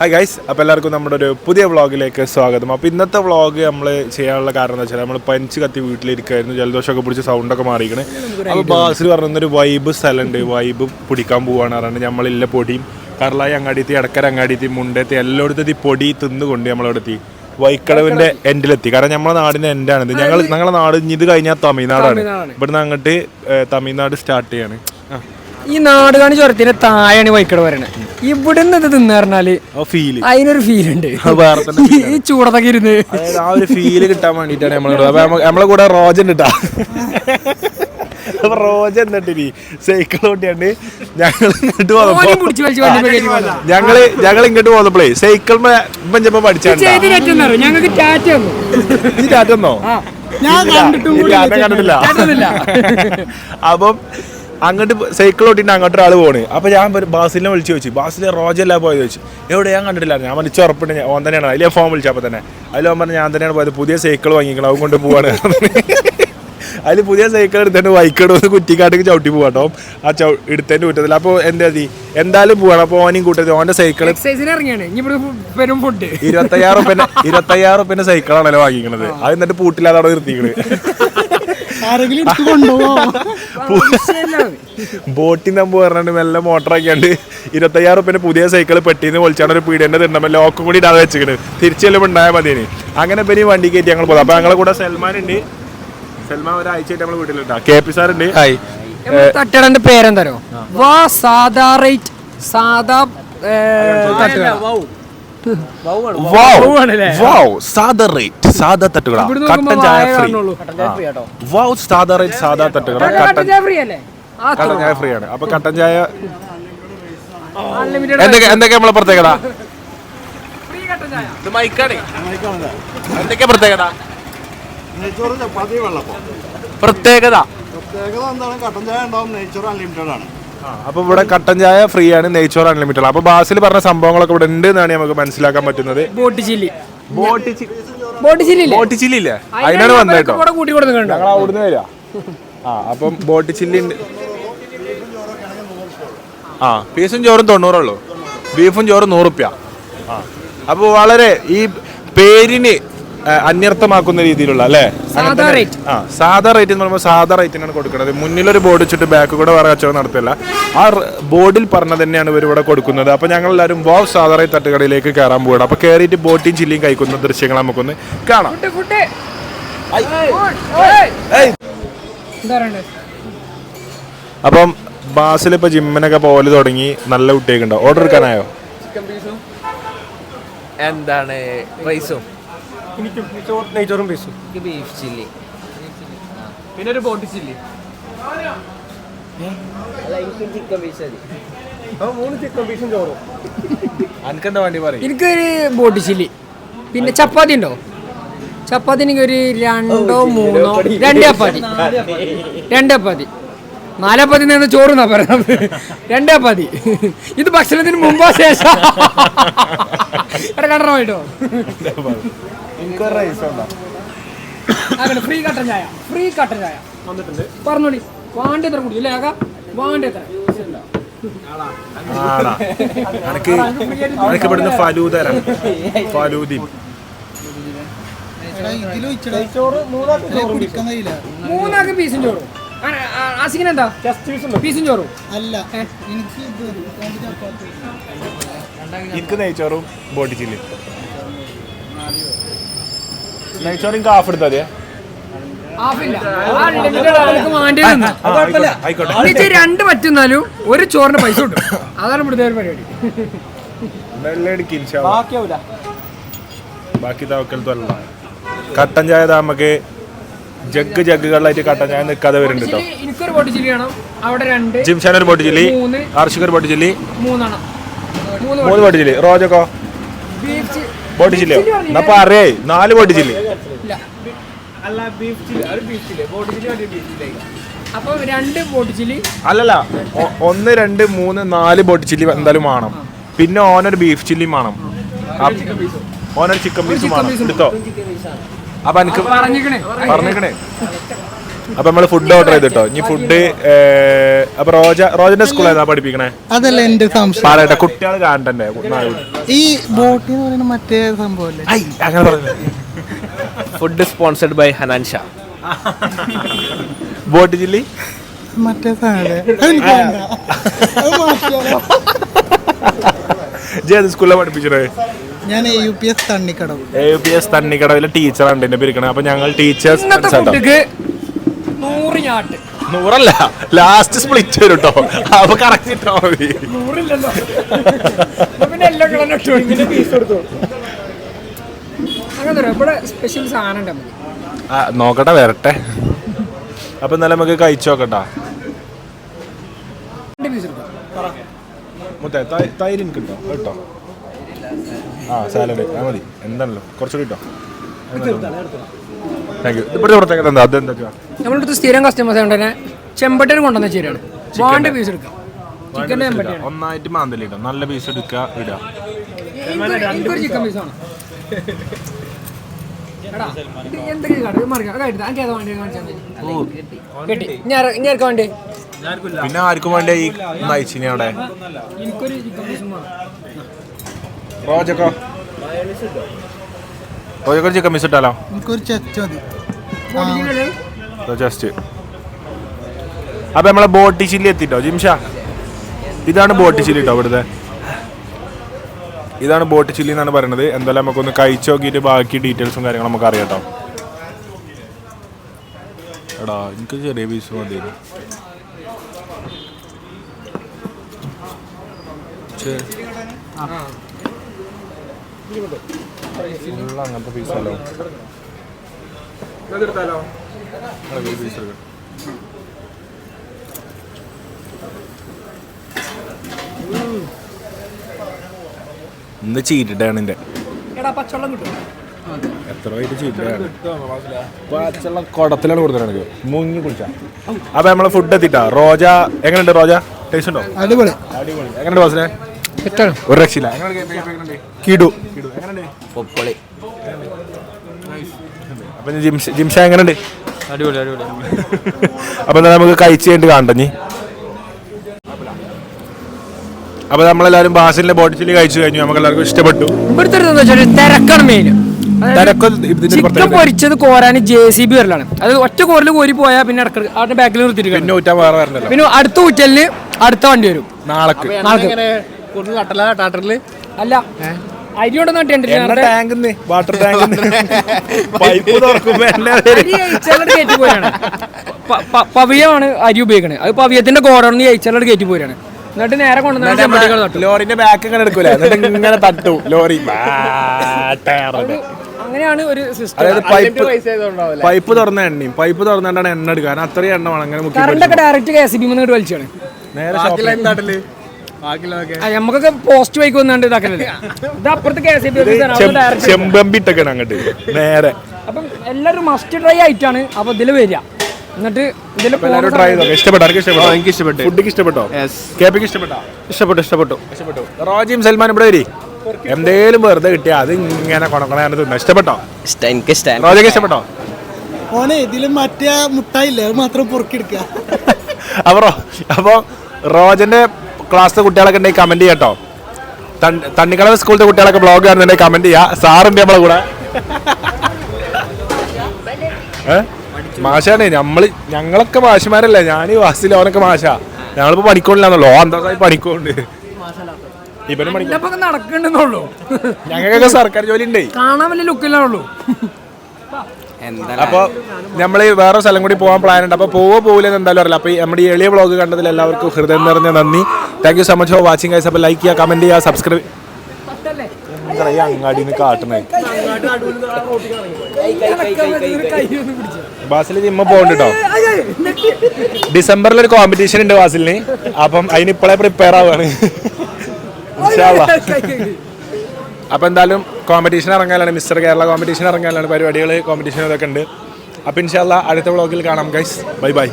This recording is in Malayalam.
ഹായ് ഗൈസ് അപ്പോൾ എല്ലാവർക്കും നമ്മുടെ ഒരു പുതിയ വ്ളോഗിലേക്ക് സ്വാഗതം. അപ്പോൾ ഇന്നത്തെ വ്ളോഗ് നമ്മൾ ചെയ്യാനുള്ള കാരണം എന്താ വെച്ചാൽ നമ്മൾ പഞ്ച് കത്തി വീട്ടിലിരിക്കുമായിരുന്നു ജലദോഷമൊക്കെ പിടിച്ച് സൗണ്ടൊക്കെ മാറിയിരിക്കണ്. അപ്പോൾ ബാസിൽ പറഞ്ഞൊരു വൈബ് സ്ഥലമുണ്ട് വൈബ് പിടിക്കാൻ പോവാണ് പറഞ്ഞാൽ നമ്മളില്ല പൊടിയും കർലായി അങ്ങാടിയെത്തി ഇടക്കര അങ്ങാടിയെത്തി മുണ്ടേത്തി എല്ലായിടത്തും ഈ പൊടി തിന്നുകൊണ്ട് നമ്മളവിടെത്തി വൈക്കടവിന്റെ എൻഡിലെത്തി കാരണം നമ്മളെ നാടിന്റെ ഇത്. ഞങ്ങൾ ഞങ്ങളുടെ നാട് ഇത് കഴിഞ്ഞാൽ തമിഴ്നാടാണ്. ഇവിടുന്ന് അങ്ങോട്ട് തമിഴ്നാട് സ്റ്റാർട്ട് ചെയ്യാണ്. ആ. ഈ നാടുകാണി ചുരത്തിന്റെ താഴെയാണ് വൈക്കട പറയണത് ഇവിടുന്ന് ഇത് തിന്നു പറഞ്ഞാൽ ഫീൽ അതിനൊരു ഫീൽ ഉണ്ട്. വേറെ തന്നെ ഈ- ചൂടത്തൊക്കെ ഇരുന്ന്. അതായത് ആ ഒരു ഫീൽ കിട്ടാൻ വേണ്ടിട്ടാണ് നമ്മൾ നമ്മളെ കൂടെ റോജൻ ഇട്ടാ അപ്പൊ റോജൻ എന്നിട്ടിനി സൈക്കിൾ കൊണ്ടിയാണ് ഞങ്ങൾ ഇങ്ങോട്ട് പോന്നപ്പോ പിടിച്ച് വലിച്ച് വണ്ടി കയറ്റി വന്നു. ഞങ്ങൾ ഞങ്ങൾ ഇങ്ങോട്ട് പോന്നപ്പോഴേ സൈക്കിൾ ഇപ്പം പഠിച്ചാണ്ടാ ചെയ്ത് കയറ്റുന്നറിയോ ഞങ്ങൾക്ക് ടാറ്റ ഞാൻ കണ്ടിട്ടും കൂടി ടാറ്റ കണ്ടിട്ടില്ല. അപ്പം അങ്ങോട്ട് സൈക്കിൾ ഓട്ടിട്ട് അങ്ങോട്ട് ഒരാൾ പോണേ. അപ്പോൾ ഞാൻ ബാസിലിനെ വിളിച്ചു ചോദിച്ചു. ബാസിലെ റോജല്ല പോയത് ചോദിച്ചു. എവിടെ? ഞാൻ കണ്ടിട്ടില്ല ഞാൻ വിളിച്ച് ഉറപ്പിട്ട് ഞാൻ- ഓൻ തന്നെയാണ്. അതിലെ ഫോൺ വിളിച്ചപ്പോൾ തന്നെ. അതിൽ ഓൻ പറഞ്ഞു ഞാൻ തന്നെയാണ് പോയത്. പുതിയ സൈക്കിൾ വാങ്ങിക്കണം. അവൻ കൊണ്ട് പോവാണ്. അതിൽ പുതിയ സൈക്കിൾ എടുത്തിട്ട് വൈക്കോട് വന്ന് കുറ്റിക്കാട്ടേക്ക് ചവിട്ടി പോവാട്ടോ ആ ചവ എടുത്തതിന്റെ കുറ്റത്തില്ല അപ്പോൾ എന്താ മതി എന്തായാലും പോവാണ്. അപ്പോൾ ഓനെയും കൂട്ടത്തിൽ ഓന്റെ സൈക്കിൾ ഇരുപത്തയ്യായിരം റുപ്യന്റെ ഇരുപത്തയ്യായിരം റുപ്യന്റെ സൈക്കിളാണല്ലോ വാങ്ങിക്കണത്. അത് എന്നിട്ട് പൂട്ടില്ലാതെ അവിടെ നിർത്തിക്കണത് ആരെങ്കിലും ബോട്ടിൽ നമ്പ് പറഞ്ഞിട്ട് മെല്ലെ മോട്ടറാക്കിയാണ്ട് ഇരുപത്തയ്യായിരം റുപ്യന്റെ പുതിയ സൈക്കിൾ പെട്ടിന്ന് പൊളിച്ചാണ് ഒരു പീഡിയന്റെ തിണ്ടമ്മ ലോക്കും കൂടി ഇടാതെ വെച്ചിട്ട് തിരിച്ചു ചെല്ലുമ്പോൾ ഉണ്ടായാൽ മതിയേന്. അങ്ങനെ പിന്നെ വണ്ടി കയറ്റി ഞങ്ങൾ പോകും അപ്പൊ ഞങ്ങളെ കൂടെ സൽമാൻ ഉണ്ട് സൽമാൻ ഒരാഴ്ചയായിട്ട് നമ്മൾ വീട്ടിലുണ്ടാ. കെ പി സാർ ഉണ്ട് ഹായ് തട്ടടന്റെ പേരെന്താരോ വാ സാധാ റേറ്റ്. സാധാ? സാധാ റേറ്റ് സാധാ തട്ടുകട ഇവിടുന്ന് കട്ടൻ നോക്കുമ്പോ ചായ വായ ഫ്രീ കാണുള്ളൂ. വാവ് സാധാ റേറ്റ് സാധാ തട്ടുകട കട്ടൻ കട്ടൻ ചായ free അല്ലേ? ആ, കട്ടൻ ചായ ഫ്രീ ആണ്. അപ്പൊ കട്ടൻ ചായ unlimited എന്തൊക്കെ എന്തൊക്കെ നമ്മളെ പ്രത്യേകത? എന്തൊക്കെ പ്രത്യേകത? പ്രത്യേകത. പ്രത്യേകത എന്താണ്? കട്ടൻ ചായ ഉണ്ടാവും. നെയ്ച്ചോറ് അൺലിമിറ്റഡ് ആണ്. അപ്പൊ ഇവിടെ കട്ടൻ ചായ ഫ്രീ ആണ് നെയ്ച്ചോർ അൺലിമിറ്റഡ് അപ്പൊ ബാസിൽ പറഞ്ഞ സംഭവങ്ങളൊക്കെ ഇവിടെ ഉണ്ട് എന്നാണ് നമുക്ക് മനസ്സിലാക്കാൻ പറ്റുന്നത്. Boat chilli. ബോട്ടി ബോട്ട് ചില്ലി ഇല്ലേ? അതിനാണ് വന്നത് കേട്ടോ. ഞങ്ങൾ അവിടുന്ന് വരാ. ആ അപ്പം ബോട്ട് ചില്ലി ഉണ്ട്. ആ പീസും ചോറും തൊണ്ണൂറുള്ളൂ ബീഫും ചോറും നൂറുപ്യ. ആ അപ്പോൾ വളരെ ഈ പേരിന് അന്യർത്ഥമാക്കുന്ന രീതിയിലുള്ള അല്ലേ? സാധാ റേറ്റ് ആ സാധാ റേറ്റ് എന്ന് പറയുമ്പോൾ സാധാ റേറ്റിനാണ് കൊടുക്കുന്നത്. മുന്നിലൊരു ബോർഡ് വെച്ചിട്ട് ബാക്ക് കൂടെ വേറെ കച്ചവടം നടത്തില്ല ആ ബോർഡിൽ പറഞ്ഞത് തന്നെയാണ് ഇവർ ഇവിടെ കൊടുക്കുന്നത്. അപ്പോൾ ഞങ്ങൾ എല്ലാവരും വാവ് സാധാ റേറ്റ് തട്ടുകടയിലേക്ക് കയറാൻ പോകണം അപ്പോൾ കയറിയിട്ട് ബോട്ടിയും ചില്ലിയും കഴിക്കുന്ന ദൃശ്യങ്ങൾ നമുക്കൊന്ന് കാണാം. അപ്പം ബാസിൽ ഇപ്പൊ ജിമ്മിനൊക്കെ പോൽ തുടങ്ങി നല്ല കുട്ടിയൊക്കെ ഉണ്ടോ? ഓർഡർ എടുക്കാനായോ? എന്താണ് റൈസും നെയ്ച്ചോറും പീസും ബീഫ് ചില്ലി. പിന്നെ ഒരു ബോട്ടി ചില്ലി. അല്ല എനിക്കും ചിക്കൻ പീസ് മതി. അനക്കെന്താ വേണ്ടി പറയും? എനിക്കൊരു ബോട്ട് ചില്ലി. പിന്നെ ചപ്പാത്തി ഉണ്ടോ? ചപ്പാത്തി എനിക്ക് ഒരു രണ്ടോ മൂന്നോ രണ്ട് ചപ്പാത്തി. രണ്ട് ചപ്പാത്തി. നാല് ചപ്പാത്തി നിന്ന് ചോറ് എന്നാ പറയുന്നത് രണ്ട് ചപ്പാത്തി. ഇത് ഭക്ഷണത്തിന് മുമ്പോ ശേഷം. എടാ റൈസ് ഉണ്ടോ? അങ്ങനെ ഫ്രീ കട്ടൻ ചായ. ഫ്രീ കട്ടൻ ചായ. വന്നിട്ടുണ്ട്. പറഞ്ഞോളി. വാണ്ടി എത്ര കുടി? അല്ലേ ആകാ? വാണ്ടി എത്ര? ആടാ അനക്ക് അനക്ക് ഇവിടുന്ന് ഫലൂദ ഫലൂദി മൂന്നാക്ക് പീസും ചോറും. ആസിക്കിന് എന്താ? പീസും ചോറും. അല്ല എനിക്ക് എനിക്ക് നെയ്ച്ചോറും ബോട്ടി ചില്ലി നെയ്ച്ചോറും കാഫ് ഹാഫ് എടുത്താൽ മതിയെ ആയിക്കോട്ടെ, രണ്ട് പറ്റുന്നാലും ഒരു ചോറിന് പൈസ കിട്ടും. അതാണ് ഇവിടുത്തെ ഒരു പരിപാടി. ബാക്കി തവക്കലത്തല്ല കട്ടൻ ചായ നമുക്ക് ജഗ് ജഗ്ഗുകളിലായിട്ട് കട്ടൻ ചായ നിൽക്കാതെ വരുന്നുണ്ട്? കേട്ടോ എനിക്കൊരു പൊട്ടി ചില്ലി വേണം. അവിടെ രണ്ട് ജിംഷാൻ ഒരു പൊട്ടി ചില്ലി മൂന്ന് ആർഷിക് ഒരു പൊട്ടി ചില്ലി. മൂന്നെണ്ണം. മൂന്ന് പൊട്ടി ചില്ലി. റോജക്കോ? ബീഫ് ചി- ബോട്ടി ചില്ലിയോ എന്നപ്പോ അറിയേ നാല് ബോട്ടി ചില്ലി ഇല്ല രണ്ട് ബോട്ട് ചില്ലി. അല്ലല്ല. ഒന്ന് രണ്ട് മൂന്ന് നാല് ബോട്ടി ചില്ലി എന്തായാലും വേണം. പിന്നെ ഓനൊരു ബീഫ് ചില്ലിയും വേണം. ഓനൊരു ചിക്കൻ പീസും വേണം. എടുത്തോ. അപ്പൊ എനിക്ക് പറഞ്ഞിക്കണേ പറഞ്ഞേക്കണേ അപ്പൊ നമ്മൾ ഫുഡ് ഓർഡർ ചെയ്തിട്ടോ? ഇനി ഫുഡ് അപ്പൊ റോജ റോജന്റെ സ്കൂളാണ് പഠിപ്പിക്കണേ? അതല്ല എന്റെ സംശയം. പറയട്ടെ കുട്ടികൾ കാണണ്ടേ ഈ ബോട്ട് എന്ന് പറയുന്ന മറ്റേ സംഭവം അങ്ങനെ പറഞ്ഞു food sponsored by Hanan Shah boat ജില്ലി? മറ്റേ സാധനം. സ്കൂളിലാണ് പഠിപ്പിച്ചത്? ഞാൻ A U P S Thannikkadavu. A U P S തണ്ണിക്കടവിലെ ടീച്ചറാണ് എന്റെ പിരിക്കണത് അപ്പൊ ഞങ്ങൾ ടീച്ചേഴ്സ് ഞാട്ട് നൂറല്ല ലാസ്റ്റ് സ്പ്ലിറ്റ് വരും കേട്ടോ അപ്പൊ കറക്റ്റ് ഇട്ടാ മതി. നൂറില്ലല്ലോ. പിന്നെ എല്ലാം കളഞ്ഞ പീസ് കൊടുത്തു അങ്ങനെ ഇവിടെ സ്പെഷ്യൽ സാധനം ഉണ്ട് നമുക്ക്. ആ, നോക്കട്ടെ വരട്ടെ. അപ്പൊ എന്നാലും നമുക്ക് കഴിച്ചു നോക്കട്ടാ. രണ്ട് പീസ് എടുക്കാം. മുത്തേ തൈര് എനിക്ക് കിട്ടോ? കേട്ടോ? ആ സാലഡ് ആ മതി. എന്താണല്ലോ? കുറച്ചുകൂടി കിട്ടോ താങ്ക് യു ഇപ്പോഴത്തെ പ്രത്യേകത എന്താ അതെന്താ നമ്മുടെ അടുത്ത് സ്ഥിരം കസ്റ്റമേഴ്സ് ഉണ്ട് തന്നെ ചെമ്പട്ടന് കൊണ്ടുവന്ന ചേരിയാണ്. വാണ്ട പീസ് എടുക്കാം ചിക്കന്റെ ചെമ്പട്ടയാണ്. ഒന്നായിട്ട് മാന്തൽ ഇടാം. നല്ല പീസ് എടുക്കുക ഇടാം എനിക്കൊരു- ചിക്കൻ? പിന്നെ ആർക്കും വേണ്ട ഈ നയിച്ചിനി അവിടെ? റോജക്കോ? റോജക്കോ ചിക്കൻ പീസ് ഇട്ടാലോ? എനിക്കൊരു മതി. അപ്പൊ നമ്മളെ ബോട്ടി ചില്ലി എത്തിട്ടോ ജിംഷ? ഇതാണ് ബോട്ടി ചില്ലി കേട്ടോ ഇവിടുത്തെ. ഇതാണ് ബോട്ടി ചില്ലി എന്നാണ് പറയുന്നത് എന്തായാലും നമുക്കൊന്ന് കഴിച്ചു നോക്കിയിട്ട് ബാക്കി ഡീറ്റെയിൽസും കാര്യങ്ങളും നമുക്ക് അറിയാം കേട്ടോ എടാ എനിക്ക് ചെറിയ പീസ് മതി ഉള്ള അങ്ങനത്തെ പീസല്ലോ പീസ് എടുക്കാം. ഇന്ന് ചീറ്റിട്ടാണ് എന്റെ എടാ പച്ചവെള്ളം കിട്ടും. എത്ര വൈകിട്ട് ചീറ്റിട്ടാണ്? പച്ചവെള്ളം കുടത്തിലാണ് കൊടുത്തത് എനിക്ക്. മുങ്ങി കുടിച്ചാ. അപ്പൊ നമ്മളെ ഫുഡ് എത്തിട്ടാ. റോജ എങ്ങനെയുണ്ട് റോജ? ടേസ്റ്റ് ഉണ്ടോ? അടിപൊളി. അടിപൊളി. എങ്ങനെയുണ്ട് ബസ്സിനെ തെറ്റാണ്. ഒരു രക്ഷയില്ല. കിടു. പൊപ്പൊളി അപ്പൊ ഇനി ജിംഷ ജിംഷ എങ്ങനെയുണ്ട്? അടിപൊളി അടിപൊളി. അപ്പൊ നമുക്ക് കഴിച്ച് കഴിഞ്ഞിട്ട് കാണണ്ടഞ്ഞി അപ്പൊ നമ്മളെല്ലാരും ബാസിലെ ബോട്ടിൽ കഴിച്ചു കഴിഞ്ഞു. നമുക്ക് എല്ലാവർക്കും ഇഷ്ടപ്പെട്ടു. ഇവിടുത്തെ തിരക്കാണ് മെയിൻ ചിക്കൻ പൊരിച്ചത് കോരാന് ജെ സി ബി വരലാണ്. അത് ഒറ്റ കോറിൽ കോരി പോയാൽ പിന്നെ അവിടെ ബാക്കിൽ നിർത്തിയിട്ട് പിന്നെ അടുത്ത ഊറ്റലിന് അടുത്ത വണ്ടി വരും. നാളക്ക് ടാറ്ററിൽ അല്ല. അരി കൊണ്ടെന്ന് വാട്ടർ ടാങ്ക്. പൈപ്പ് തുറക്കുമ്പോ അരി കയറ്റി പോയാണ് പ- പ- പവിയമാണ് അരി ഉപയോഗിക്കണത്. അത് പവിയത്തിന്റെ ഗോഡൌണിൽ അയച്ചാലോട് കയറ്റി പോയാണ് എന്നിട്ട് നേരെ കൊണ്ടുവന്ന ലോറിന്റെ ബാക്ക് ഇങ്ങനെ എടുക്കൂല? ഇങ്ങനെ തട്ടു. ലോറി. അങ്ങനെയാണ് ഒരു സിസ്റ്റം പൈപ്പ് പൈപ്പ് തുറന്ന എണ്ണയും. പൈപ്പ് തുറന്നാണ് എണ്ണ എടുക്കുക. കാരണം അത്രയും എണ്ണ വേണം. അങ്ങനെ ഡയറക്റ്റ് കെ എസ് ബി മുന്നിട്ട് വലിച്ചാണ്. നേരെ നമുക്കൊക്കെ പോസ്റ്റ് വൈക്ക് വന്നാണ്ട് ഇതാക്കണത് ഇത് അപ്പുറത്ത് കെ എസ് ബി ഡയറക്റ്റ് ചെമ്പമ്പിട്ടൊക്കെയാണ് അങ്ങോട്ട്. നേരെ. അപ്പം എല്ലാവരും മസ്റ്റ് ട്രൈ ആയിട്ടാണ് അപ്പൊ ഇതിൽ വരിക. എന്നിട്ട് ഇതിൽ ട്രൈ ചെയ്തോ? ഇഷ്ടപ്പെട്ടോ? ആർക്കും ഇഷ്ടപ്പെട്ടോ? എനിക്ക് ഇഷ്ടപ്പെട്ടു. ഫുഡിക്ക് ഇഷ്ടപ്പെട്ടോ? കേപ്പിക്ക് ഇഷ്ടപ്പെട്ടോ? ഇഷ്ടപ്പെട്ടു ഇഷ്ടപ്പെട്ടു. ഇഷ്ടപ്പെട്ടു. റോജിയും സൽമാൻ ഇവിടെ വരി. എന്തേലും വെറുതെ കിട്ടിയാ അത് ഇങ്ങനെ തിന്ന. ഇഷ്ടപ്പെട്ടോ? എനിക്ക് ഇഷ്ടം. റോജയ്ക്ക് ഇഷ്ടപ്പെട്ടോ? ഓനെ ഇതിൽ മറ്റേ മുട്ടായില്ലേ? അത് മാത്രം പൊറുക്കിയെടുക്കുക അപ്പൊ റോജന്റെ ക്ലാസ്സിലെ കുട്ടികളൊക്കെ ഉണ്ടെങ്കിൽ കമന്റ് ചെയ്യട്ടോ തണ്ണിക്കളവ് സ്കൂളിലെ കുട്ടികളൊക്കെ ബ്ലോഗ് കാണുന്നുണ്ടെങ്കിൽ കമന്റ് ചെയ്യാ. സാറുണ്ട് നമ്മളെ കൂടെ? മാഷാണ് നമ്മൾ ഞങ്ങളൊക്കെ മാഷിമാരല്ലേ. ഞാൻ വാസിൽ അവനൊക്കെ മാഷ. ഞങ്ങളിപ്പോ പഠിക്കണില്ലാന്നല്ലോ അന്തസായി പഠിക്കുന്നുണ്ട് ഇവനും ഇപ്പൊ നടക്കണ്ടെന്നുള്ളൂ. ഞങ്ങൾക്കൊക്കെ സർക്കാർ ജോലി ഉണ്ടേ. കാണാൻ വലിയ ലുക്കില്ലാണുള്ളൂ അപ്പൊ നമ്മൾ വേറെ സ്ഥലം കൂടി പോകാൻ പ്ലാൻ ഉണ്ട്. അപ്പൊ പോവോ പോകില്ലെന്ന് എന്തായാലും അറിയില്ല. അപ്പൊ നമ്മുടെ ഈ എളിയ ബ്ലോഗ് കണ്ടതിൽ എല്ലാവർക്കും ഹൃദയം നിറഞ്ഞ നന്ദി. Thank you so much for watching guys അപ്പോൾ ലൈക്ക് ചെയ്യുക കമന്റ് ചെയ്യുക സബ്സ്ക്രൈബ് ഈ അങ്ങാടിന്ന് കാട്ടണേ. ബാസിൽ ജിമ്മ പോകണ്ട കേട്ടോ ഡിസംബറിൽ ഒരു കോമ്പറ്റീഷൻ ഉണ്ട് ബാസിലിന്. അപ്പം അതിന് ഇപ്പോഴേ പ്രിപ്പയർ ആവുകയാണ്. അപ്പൊ എന്തായാലും കോമ്പറ്റീഷൻ ഇറങ്ങാനാണ്. മിസ്റ്റർ കേരള കോമ്പറ്റീഷൻ ഇറങ്ങാനാണ്. പരിപാടികൾ കോമ്പറ്റീഷൻ ഇതൊക്കെ ഉണ്ട്. അപ്പൊ ഇൻഷാല്ല അടുത്ത വ്ളോഗിൽ കാണാം ഗൈസ് ബൈ ബൈ